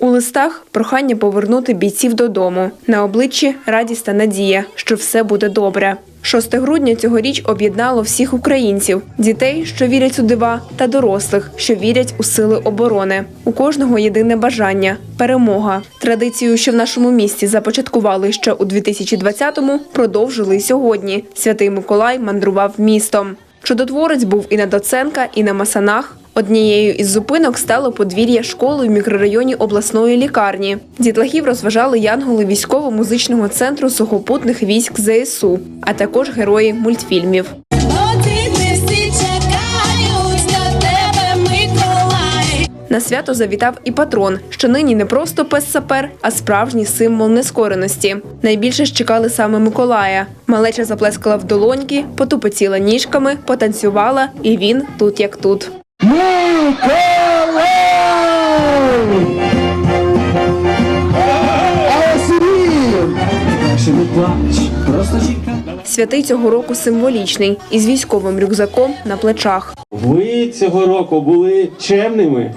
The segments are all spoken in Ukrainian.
У листах прохання повернути бійців додому. На обличчі радість та надія, що все буде добре. 6 грудня цьогоріч об'єднало всіх українців: дітей, що вірять у дива, та дорослих, що вірять у сили оборони. У кожного єдине бажання перемога. Традицію, що в нашому місті започаткували ще у 2020-му, продовжили й сьогодні. Святий Миколай мандрував містом. Чудотворець був і на Доценка, і на Масанах. Однією із зупинок стало подвір'я школи в мікрорайоні обласної лікарні. Дітлахів розважали янголи військово-музичного центру сухопутних військ ЗСУ, а також герої мультфільмів. На. Свято завітав і патрон, що нині не просто пес-сапер, а справжній символ нескореності. Найбільше ж чекали саме Миколая. Малеча заплескала в долоньки, потупотіла ніжками, потанцювала, і він тут як тут. Не плач, просто жінка. Святий цього року символічний із військовим рюкзаком на плечах. Ви цього року були чемними.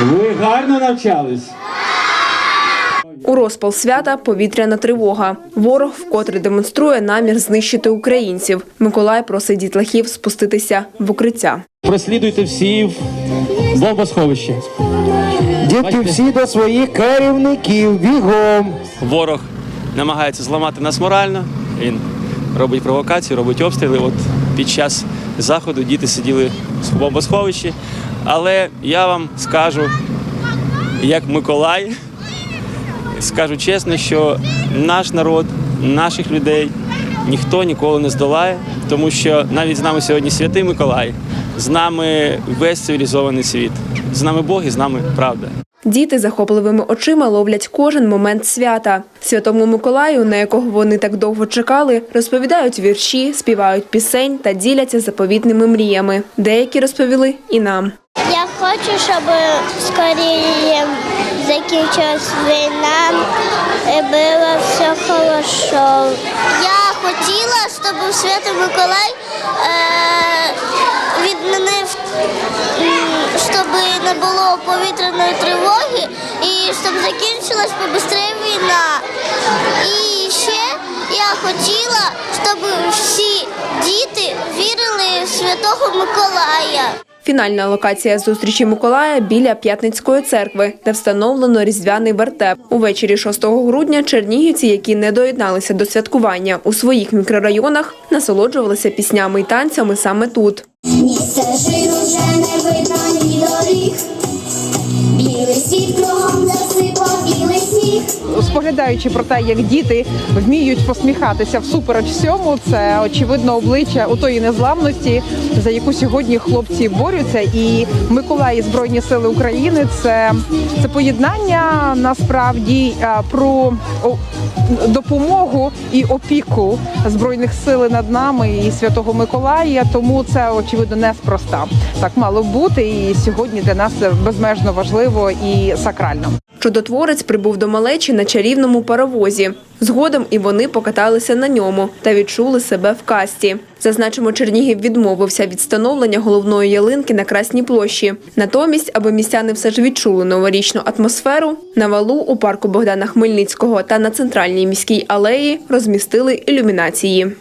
Ви гарно навчались. У розпал свята повітряна тривога. Ворог вкотре демонструє намір знищити українців. Миколай просить дітлахів спуститися в укриття. Прослідуйте всі в бомбосховище. Дітки всі до своїх керівників бігом. ворог намагається зламати нас морально. Він робить провокації, робить обстріли. От під час заходу діти сиділи в бомбосховищі. Але я вам скажу, як Миколай, скажу чесно, що наш народ, наших людей ніхто ніколи не здолає, тому що навіть з нами сьогодні святий Миколай, з нами весь цивілізований світ, з нами Бог і з нами правда. Діти захопливими очима ловлять кожен момент свята. Святому Миколаю, на якого вони так довго чекали, розповідають вірші, співають пісень та діляться заповітними мріями. Деякі розповіли і нам. Я хочу, щоб скоріше закінчилась війна і було все хорошо. Я хотіла, щоб Святий Миколай е, відмінив, щоб не було повітряної тривоги і щоб закінчилась побыстрее війна. І ще я хотіла, щоб всі діти вірили в Святого Миколая. Фінальна локація зустрічі Миколая біля П'ятницької церкви, де встановлено різдвяний вертеп. Увечері 6 грудня чернігівці, які не доєдналися до святкування у своїх мікрорайонах, насолоджувалися піснями й танцями саме тут. Місце жив уже не видно ні доріг. Білий світ кругом засипав. Споглядаючи про те, як діти вміють посміхатися всупереч всьому, це очевидно обличчя у тої незламності, за яку сьогодні хлопці борються. І Миколай і Збройні Сили України це, це поєднання насправді про допомогу і опіку збройних сил над нами і святого Миколая. Тому це очевидно неспроста. Так мало бути, і сьогодні для нас це безмежно важливо і сакрально. Чудотворець прибув до малечі на чарівному паровозі. Згодом і вони покаталися на ньому та відчули себе в касті. Зазначимо, Чернігів відмовився від встановлення головної ялинки на Красній площі. Натомість, аби містяни все ж відчули новорічну атмосферу, на валу у парку Богдана Хмельницького та на центральній міській алеї розмістили ілюмінації.